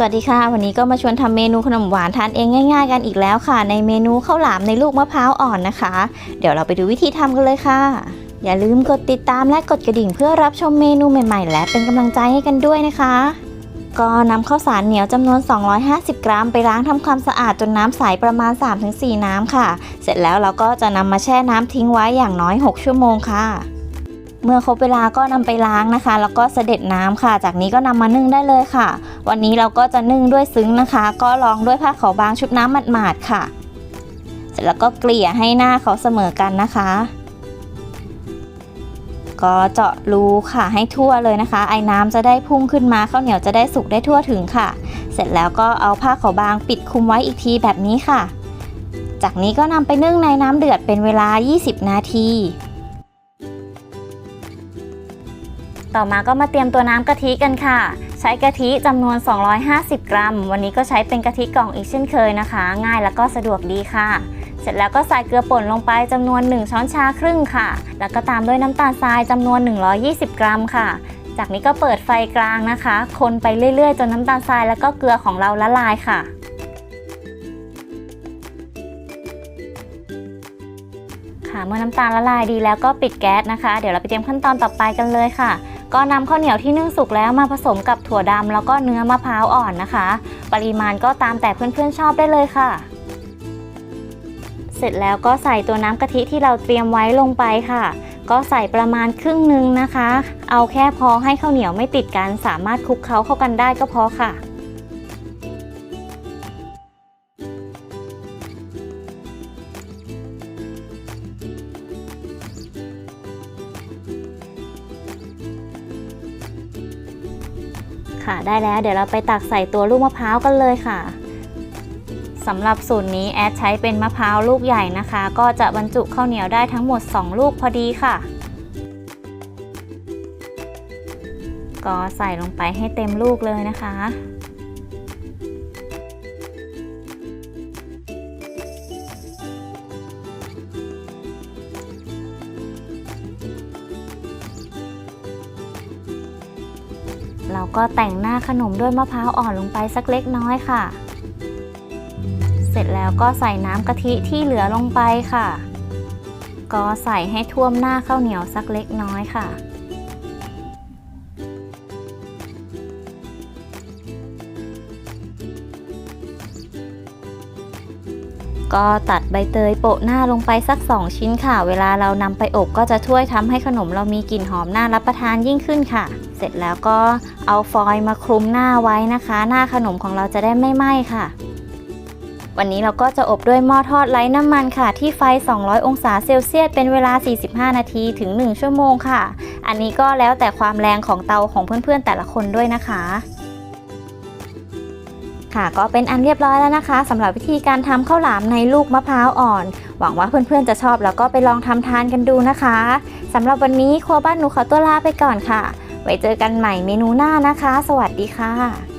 สวัสดีค่ะ วันนี้ก็มาชวนทำเมนูขนมหวานทานเองง่าย ๆ กันอีกแล้วค่ะ ในเมนูข้าวหลามในลูกมะพร้าวอ่อนนะคะ เดี๋ยวเราไปดูวิธีทำกันเลยค่ะ อย่าลืมกดติดตามและกดกระดิ่งเพื่อรับชมเมนูใหม่ๆ และเป็นกำลังใจให้กันด้วยนะคะ ก็นำข้าวสารเหนียวจำนวน 250 กรัม ไปล้างทำความสะอาดจนน้ำใสประมาณ 3-4 น้ำค่ะ เสร็จแล้วเราก็จะนำมาแช่น้ำทิ้งไว้อย่างน้อย 6 ชั่วโมงค่ะ เมื่อครบเวลาก็นำไปล้างนะคะ แล้วก็เสด็จน้ำค่ะ จากนี้ก็นำมานึ่งได้เลยค่ะ วันนี้เราก็จะนึ่งด้วยซึ้งนะคะ ก็รองด้วยผ้าขาวบางชุบน้ำหมาดๆค่ะ เสร็จแล้วก็เกลี่ยให้หน้าเขาเสมอกันนะคะ ก็เจาะรูค่ะให้ทั่วเลยนะคะ ไอ้น้ำจะได้พุ่งขึ้นมาข้าวเหนียวจะได้สุกได้ทั่วถึงค่ะ เสร็จแล้วก็เอาผ้าขาวบางปิดคุมไว้อีกทีแบบนี้ค่ะ จากนี้ก็นำไปนึ่งในน้ำเดือดเป็นเวลา 20 นาที ต่อมาก็มาเตรียมตัวน้ำกะทิกันค่ะ ใช้กะทิจำนวน 250 กรัม วันนี้ก็ใช้เป็นกะทิกล่องอีกเช่นเคยนะคะ ง่ายแล้วก็สะดวกดีค่ะ เสร็จแล้วก็ใส่เกลือป่นลงไปจำนวน 1 ช้อนชาครึ่งค่ะ แล้วก็ตามด้วยน้ำตาลทรายจำนวน 120 กรัมค่ะ จากนี้ก็เปิดไฟกลางนะคะ คนไปเรื่อยๆ จนน้ำตาลทรายแล้วก็เกลือของเราละลายค่ะ ค่ะเมื่อน้ำตาลละลายดีแล้วก็ปิดแก๊สนะคะ เดี๋ยวเราไปเตรียมขั้นตอนต่อไปกันเลยค่ะ ก็นำข้าวเหนียวที่นึ่งสุกแล้วมาผสมกับถั่วดำแล้วก็เนื้อมะพร้าวอ่อนนะคะ ปริมาณก็ตามแต่เพื่อนๆชอบได้เลยค่ะ เสร็จแล้วก็ใส่ตัวน้ำกะทิที่เราเตรียมไว้ลงไปค่ะ ก็ใส่ประมาณครึ่งหนึ่งนะคะ เอาแค่พอให้ข้าวเหนียวไม่ติดกัน สามารถคลุกเคล้าเข้ากันได้ก็พอค่ะ ค่ะ ได้แล้วเดี๋ยวเราไปตักใส่ตัวลูกมะพร้าวกันเลยค่ะสำหรับสูตรนี้แอดใช้เป็นมะพร้าวลูกใหญ่นะคะ ก็จะบรรจุข้าวเหนียวได้ทั้งหมด 2 ลูกพอดีค่ะ ก็ใส่ลงไปให้เต็มลูกเลยนะคะ เราก็แต่งหน้าขนมด้วยมะพร้าวอ่อนลงไปสักเล็กน้อยค่ะ เสร็จแล้วก็ใส่น้ำกะทิที่เหลือลงไปค่ะ ก็ใส่ให้ท่วมหน้าข้าวเหนียวสักเล็กน้อยค่ะ ก็ตัดใบเตยโปะหน้าลงไปสัก 2 ชิ้นค่ะ เวลาเรานำไปอบก็จะช่วยทำให้ขนมเรามีกลิ่นหอมน่ารับประทานยิ่งขึ้นค่ะ เสร็จแล้วก็เอาฟอยล์มาคลุมหน้าไว้นะคะ หน้าขนมของเราจะได้ไม่ไหม้ค่ะ วันนี้เราก็จะอบด้วยหม้อทอดไร้น้ำมันค่ะ ที่ไฟ 200 องศาเซลเซียสเป็นเวลา 45 นาทีถึง 1 ชั่วโมงค่ะ อันนี้ก็แล้วแต่ความแรงของเตาของเพื่อนๆแต่ละคนด้วยนะคะ ค่ะก็เป็นอันเรียบร้อยแล้วนะคะสำหรับวิธีการทำข้าวหลามในลูกมะพร้าวอ่อน หวังว่าเพื่อนๆจะชอบแล้วก็ไปลองทำทานกันดูนะคะสำหรับวันนี้ครัวบ้านหนูขอตัวลาไปก่อนค่ะ ไว้เจอกันใหม่เมนูหน้านะคะ สวัสดีค่ะ